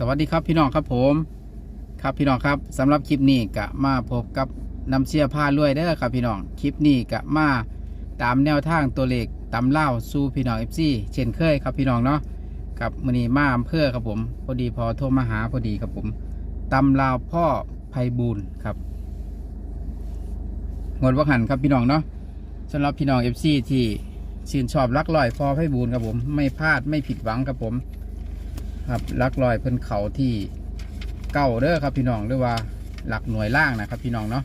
สวัสดีครับพี่น้องครับผมครับพี่น้องครับสำหรับคลิปนี้กะมาพบกับน้ำเชียผ้าลวยเด้อครับพี่น้องคลิปนี้กะมาตามแนวทางตัวเลขตำเล่าสู่พี่น้องเอฟซีเช่นเคยครับพี่น้องเนาะกับมือนี้มาอำเภอครับผมพอดีพอโทรมาหาพอดีครับผมตำลาวพ่อไพบูลครับงดวักหันครับพี่น้องเนาะสำหรับพี่น้องเอฟซีที่ชื่นชอบรักลอยพ่อไพบูลครับผมไม่พลาดไม่ผิดหวังครับผม ครับลักลอยเพิ่นเขาที่เก้าเด้อครับพี่น้องหรือว่าหลักหน่วยล่างนะครับ พี่น้องเนาะ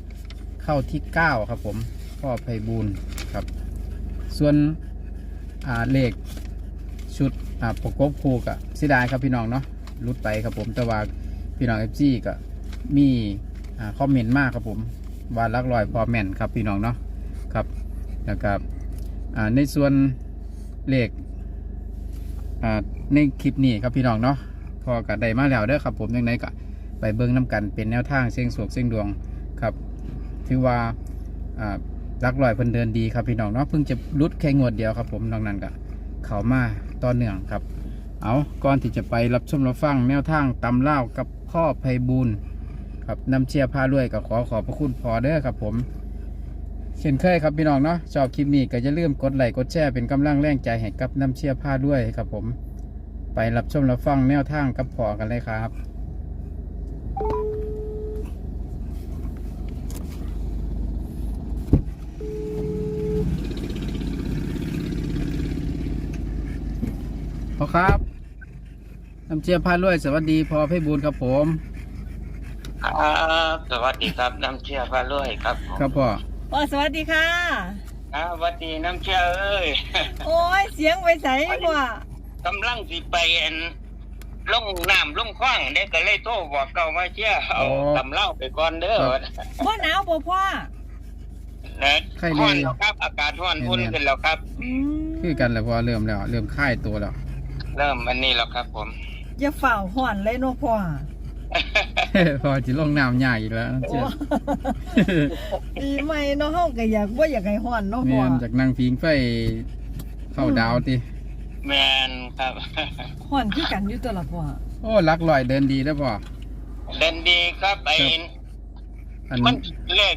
เข้าที่เก้าครับผมพ่อไพบูลครับ ส่วนเลขชุดประกบคู่กับเสียดายครับพี่น้องเนาะรุดไปครับผมแต่ว่าพี่น้องเอฟซีก็มีคอมเมนต์มากครับผมว่าลักลอยพอแม่นครับพี่น้องเนาะครับแล้วก็อ่าในส่วนเลขอ่า ในคลิปนี้ครับพี่น้องเนาะพอกับได้มาแล้วเด้อครับผมยังไงก็ไปเบิ้งน้ำกันเป็นแนวทางเสียงสวกเสียงดวงครับถือว่าอ่ารักลอยเพิ่นเดินดีครับพี่น้องเนาะเพิ่งจะรุดแค่งวดเดียวครับผมนอกนั้นก็เขามาต่อเนื่องครับ เอาก่อนที่จะไปรับชมรับฟังแนวทางตำเล่าวกับพ่อไพบูลครับนำเชียร์พาด้วยก็ขอขอบพระคุณพอเด้อครับผม เช่นเคยครับพี่น้องเนาะชอบคลิปนี้ก็อย่าลืมกดไลค์กดแชร์เป็นกำลังแรงใจให้กับน้ำเชียร์ผ้าด้วยครับผม ไปรับชมรับฟังแนวทางกับพอกันเลยครับ พอครับน้ำเชียร์ผ้าด้วยสวัสดีพอเพบูลย์ครับผม ครับสวัสดีครับน้ำเชื่อพระรวยครับผมครับพ่อโอ้สวัสดีค่ะ อ่าสวัสดีน้ำเชื่อเอ้ย โอ้ยเสียงไปใสกว่า กำลังสิไปอันลงน้ำลงคว้างเด็กก็เลยโทรบอกเก่ามาเชื่อเอาตำเล่าไปก่อนเด้อพ่อหนาวบ่พ่อนะร้อนแล้วครับ อากาศร้อนอุ่นขึ้นแล้วครับ อืมคือกันแล้วพอเริ่มแล้ว เริ่มค่ายตัวแล้ว Ừ. เริ่มวันนี้แล้วครับผม อย่าฝ่าห่อนเลยเนาะพ่อพอจิลงน้ำใหญ่อีกแล้วน้ำโอ้เชียร์ปีใหม่เนาะเฮาก็อยากบ่อยากให้ห่อนเนาะแมพ่อนจากนางพิงไฟเข้าดาวติ แมนครับห่อนคือกันอยู่ตัวละพ่อโอ้ลักลอยเดินดีแล้วพ่อเด่นดีครับไอ้อันมันเลข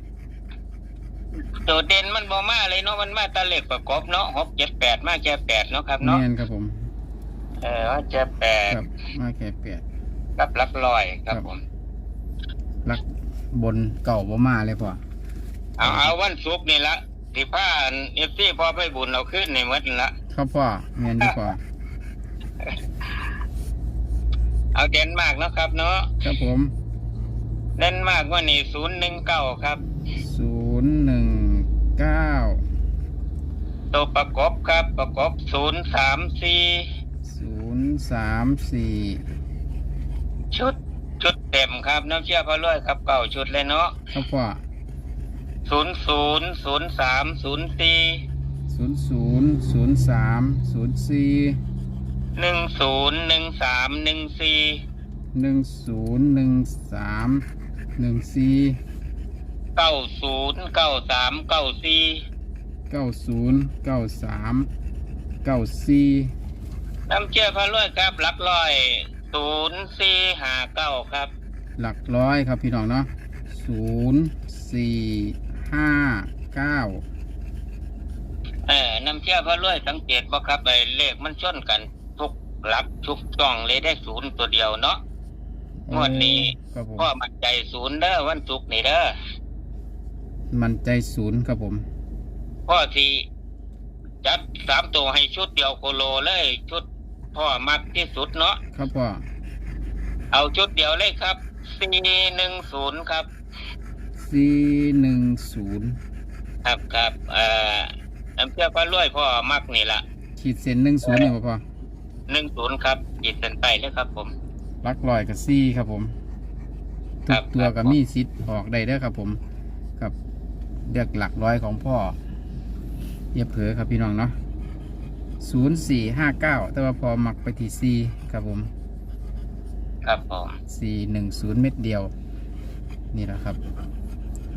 ตัวเด่นมันบ่มาเลยเนาะมันมาแตะเลขประกอบเนาะหกเจ็ดแปดมาแค่แปดเนาะครับแมเนาะนครับผม เออว่าแค่แปดครับมาแค่เปียดกับลักลอยครับผมลักบนเก่าบ่มาเลยพ่อเอาเอาวันศุกร์นี่ละที่ผ้าเอฟซีพอไปบุญเราขึ้นในหมดนั่นละ ครับพ่อแมนดีพ่อเอาเด่นมากเนาะครับ เนาะครับผมเด่นมากกว่านี่ศูนย์หนึ่งเก้าครับศูนย์หนึ่งเก้าตัวประกอบครับประกอบศูนย์สามสี่ศูนย์สามสี่ชุดชุดเต็มครับน้ำเชื่อพระรวยครับเก่าชุดเลยเนาะครับพ่อศูนย์ศูนย์ศูนย์สามศูนย์สี่ ศูนย์ศูนย์ศูนย์สามศูนย์สี่หนึ่งศูนย์หนึ่งสามหนึ่งสี่หนึ่งศูนย์หนึ่งสามหนึ่งสี่เก้าศูนย์เก้าสามเก้าสี่เก้าศูนย์เก้าสามเก้าสี่น้ำเชื่อพระรวยครับหลักร้อยศูนย์สี่ห้าเก้าครับ หลักร้อยครับพี่น้องเนาะศูนย์สี่ห้าเก้า เออน้ำเชื่อพระรวยสังเกตว่าครับไอ้เลขมันชนกัน ทุกหลักทุกช่องเลยได้ศูนย์ตัวเดียวเนาะงวดนี้ครับผมพ่อมั่นใจศูนย์เด้อวันศุกร์นี่เด้อมันใจศูนย์ครับผม พ่อที่จัดสามตัวให้ชุดเดียวโคโลเลย ชุดพ่อมักที่สุดเนาะครับพ่อเอาชุดเดียวเลยครับสี่หนึ่งศูนย์ครับ สี่หนึ่งศูนย์ครับครับเอ่อ น้ำเชื่อพระรวยพ่อมักนี่ละขีดเส้นหนึ่งศูนย์เนี่ยพ่อหนึ่งศูนย์ครับจิตเส้นไปเลยครับ ผมหลักร้อยกับสี่ครับผมครัทุบกตัวกับมีสิทธิ์ออกได้เด้อครับผมครับเลือกหลักร้อยของพ่ออย่าเผลอครับพี่น้องเนาะศูนย์สี่ห้าเก้าแต่ว่าพอมักไปที่สี่ครับผม ครับผมสี่หนึ่งศูนย์เม็ดเดียว นี่แหละครับ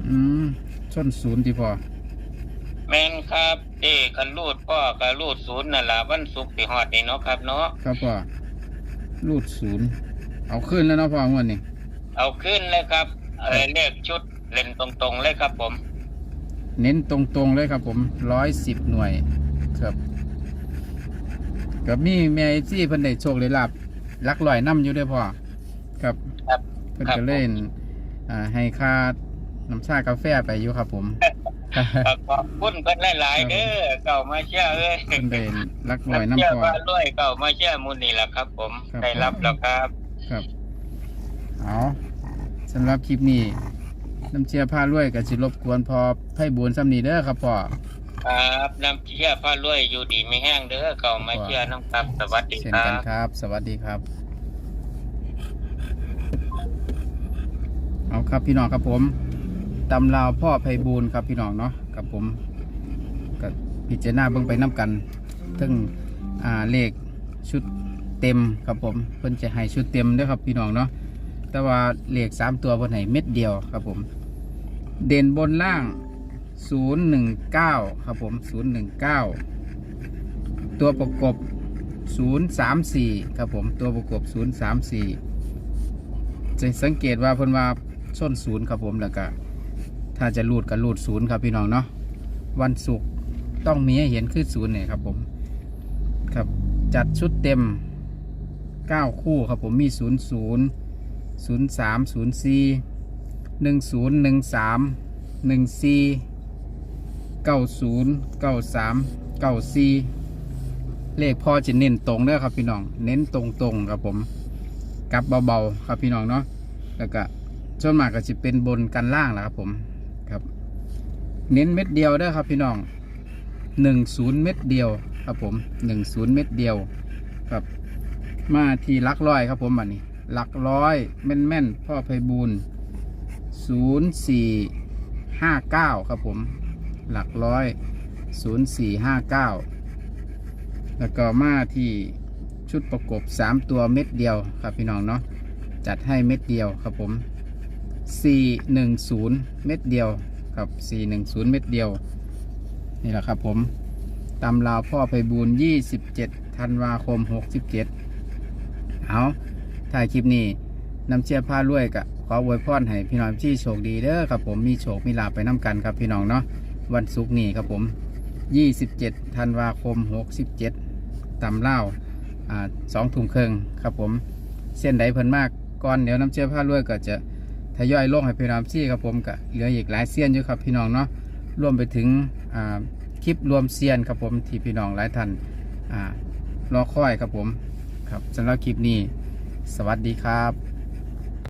อืมชนศูนย์ที่พอ แมนครับเอ้คันรูดพ่อกับรูดศูนย์นั่นละวันศุกร์ที่ฮอดนี่เนาะครับเนาะครับพ่อรูดศูนย์เอาขึ้นแล้วเนาะพ่องวดนี้เอาขึ้นเลยครับเออเลขชุดเล่นตรงๆเลยครับผม เน้นตรงๆเลยครับผมร้อยสิบหน่วยครับกับมีแม่ที่เพิ่นได้โชคได้ลาบลักลอยน้ำอยู่ด้วยพ่อครับครับเพิ่นครับก็เล่นอ่าให้ค่าน้ำชากาแฟไปอยู่ครับผมครับ ขอบคุณเพิ่นหลายๆเด้อเก่ามาเชื่อเอ้ยเพิ่นได้ลักลอยน้ำเชื่อน้ำพ่อว่ารวยเก่ามาเชื่อมูลนี่แหละครับ ผมครับได้รับแล้วครับ ครับเอาสำหรับคลิปนี้น้ำเชียร์ผ้ารวยกับสิรบกวนพอไพ่บุญซ้ำนีเด้อครับพ่อครับน้ำเชื่อพารวยอยู่ดีไม่แห้งเด้อเก่ามาเชื่อน้ำครับ สวัสดีเช่นครักันบครับ สวัสดีครับ เอาครับพี่น้องครับผม ตำราวพ่อไพบูลย์ครับพี่น้องเนาะกับผมกับพิจารณาเบิ่งไปน้กันทั้งอ่าเลขชุดเต็มครับผมเพิ่นจะให้ชุดเต็มด้วยครับพี่น้องเนาะแต่ว่าเลขสามตัวเพิ่นให้เม็ดเดียวครับผม เด่นบนล่าง 019 ครับผม 019 ตัวประกบ 034 ครับผม ตัวประกบ 034 จะสังเกตว่าเพิ่นว่าส้นศูนย์ครับผมแล้วก็ ถ้าจะรูดก็รูดศูนย์ครับพี่น้องเนาะวันศุกร์ต้องมีให้เห็นคือศูนย์เนี่ยครับผมครับจัดชุดเต็ม 9 คู่ครับผมมี0 0 0 3 0 4 1 0 1 3 1 4 9 0 9 3 9 4 เลขพ่อจะเน้นตรงเด้อครับพี่น้อง เน้นตรงๆครับผมกับเบาๆครับพี่น้องเนาะแล้วก็ส่วนมากก็จะเป็นบนกันล่างแหละครับผม ครับ เน้นเม็ดเดียวเด้อครับพี่น้องหนึ่งศูนย์เม็ดเดียวครับผมหนึ่งศูนย์เม็ดเดียวครับ มาที่หลักร้อยครับผมบัดนี้หลักร้อยแม่นๆพ่อไพบูลศูนย์สี่ห้าเก้าครับผม หลักร้อยศูนย์สี่ห้าเก้าแล้วก็มาที่ชุดประกบสามตัวเม็ดเดียวครับพี่น้องเนาะจัดให้เม็ดเดียวครับผม สี่หนึ่งศูนย์เม็ดเดียวครับสี่หนึ่งศูนย์เม็ดเดียว นี่แหละครับผมตำราวพ่อไพบูลยี่สิบเจ็ดธันวาคมหกสิบเจ็ดเอาถ่ายคลิปนี้นำเชียร์ผ้ารวยกะขออวยพรให้พี่น้องที่โชคดีเด้อครับผมมีโชคมีลาไปน้ำกันครับพี่น้องเนาะวันศุกร์นี้ครับผม 27 ธันวาคม 67ตำเล่าอ่าสองถุงเครึ่งครับผม เส้นใดเพิ่นมากก่อนเดี๋ยวน้ำเชื่อผ้ารวยก็จะ ทยอยลงให้พี่น้องซี่ครับผมก็เหลืออีกหลายเซียนอยู่ครับพี่น้องเนาะรวมไปถึงคลิปรวมเซียนครับผมที่พี่น้องหลายท่านรอคอยครับผมครับสำหรับคลิปนี้ สวัสดีครับ